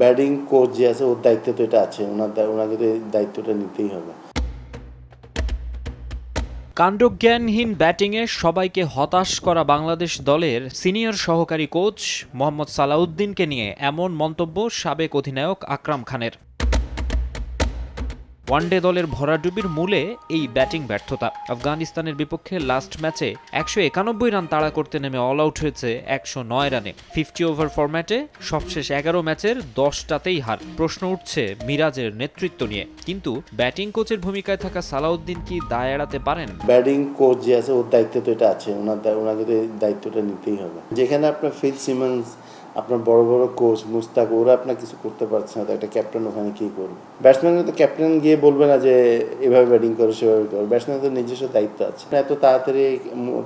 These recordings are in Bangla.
ব্যাটিং কোচ যে আছে, ওর দায়িত্ব তো এটা আছে। ওনাকে তো দায়িত্বটা নিতেই হবে। কাণ্ডজ্ঞানহীন ব্যাটিংয়ে সবাইকে হতাশ করা বাংলাদেশ দলের সিনিয়র সহকারী কোচ মোহাম্মদ সালাউদ্দিনকে নিয়ে এমন মন্তব্য সাবেক অধিনায়ক আকরাম খানের। ওয়ানডে দলের ভরাডুবির মূলে এই ব্যাটিং ব্যর্থতা। আফগানিস্তানের বিপক্ষে লাস্ট ম্যাচে একশো একানব্বই রান তাড়া করতে নেমে অল আউট হয়েছে একশো নয় রানে। ফিফটি ওভার ফরম্যাটে সবশেষ এগারো ম্যাচের দশটাতেই হার। প্রশ্ন উঠছে মিরাজের নেতৃত্ব নিয়ে। কিন্তু ব্যাটিং কোচের ভূমিকায় থাকা সালাউদ্দিন কি দায় এড়াতে পারেন? ব্যাটিং কোচ যে আছে, ওর দায়িত্ব তো এটা আছে। ওনার ওনাকে দায়িত্বটা নিতেই হবে। যেখানে আপনার ফিল সিমন্স আপনার বড় বড় কোচ মুস্তাক, ওরা আপনার কিছু করতে পারছে না তো একটা ক্যাপ্টেন ওখানে কী করবে? ব্যাটসম্যান তো ক্যাপ্টেন গিয়ে বলবে না যে, এভাবে ব্যাটিং করো, সেভাবে করো। ব্যাটসম্যান তো নিজস্ব দায়িত্ব আছে। এত তাড়াতাড়ি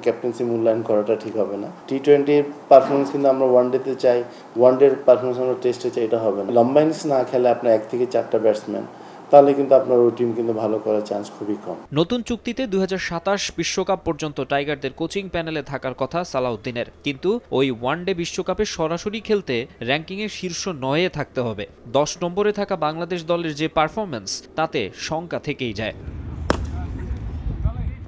ক্যাপ্টেন্সি মূল্যায়ন করাটা ঠিক হবে না। টি টোয়েন্টির পারফরমেন্স কিন্তু আমরা ওয়ান ডেতে চাই। ওয়ান ডের পারফরমেন্স আমরা টেস্টে চাই, এটা হবে না। লম্বা ইনিংস না খেলে আপনার এক থেকে চারটা ব্যাটসম্যান তাহলে কিন্তু আপনার ওই টিম কিন্তু ভালো করার চান্স খুবই কম। নতুন চুক্তিতে দুই বিশ্বকাপ পর্যন্ত টাইগারদের কোচিং প্যানেলে থাকার কথা সালাউদ্দিনের। কিন্তু ওই ওয়ানডে বিশ্বকাপে সরাসরি খেলতে র্যাঙ্কিংয়ে শীর্ষ নয়ে থাকতে হবে। দশ নম্বরে থাকা বাংলাদেশ দলের যে পারফরমেন্স তাতে শঙ্কা থেকেই যায়।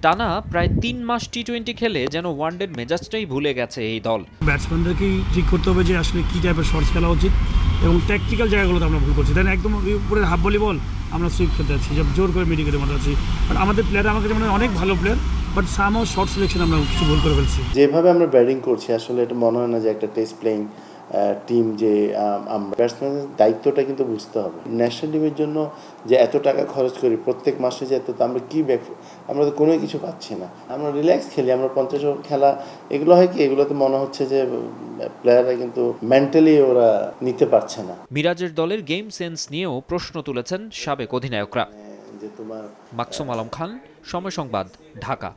টানা প্রায় তিন মাস টি টোয়েন্টি খেলে যেন ওয়ানডের মেজাজটাই ভুলে গেছে এই দল। ব্যাটসম্যানদেরকেই ঠিক করতে হবে যে আসলে কী টাইপের শর্টস খেলা উচিত এবং ট্যাকটিক্যাল জায়গাগুলোতে আমরা ভুল করছি। তাই একদম উপরে হাফ ভলি বল আমরা সুইপ খেলতে যাচ্ছি যে জোর করে মিডিকেটের মতো আছি। আর আমাদের প্লেয়ার আমাকে যেমন অনেক ভালো প্লেয়ার বাট সামও শর্ট সিলেকশন আমরা কিছু ভুল করে ফেলছি। যেভাবে আমরা ব্যাটিং করছি আসলে এটা মনে হয় না যে একটা টেস্ট প্লেইং টিম যে আম, আমরা ব্যাটসম্যানের দায়িত্বটা কিন্তু বুঝতে হবে। ন্যাশনাল টিমের জন্য যে এত টাকা খরচ করি প্রত্যেক মাসে যে এত তো আমরা কি ব্যাক আমরা তো কোনো কিছু পাচ্ছি না। আমরা রিল্যাক্স খেলি আমরা পঞ্চাশ ওভার খেলা এগুলো হয় কি? এগুলোতে মনে হচ্ছে যে প্লেয়াররা কিন্তু মেন্টালি ওরা নিতে পারছে না। মিরাজের দলের গেম সেন্স নিয়েও প্রশ্ন তুলেছেন সাবেক অধিনায়করা। যে তোমার মাকসুম আলম খান সময় সংবাদ ঢাকা।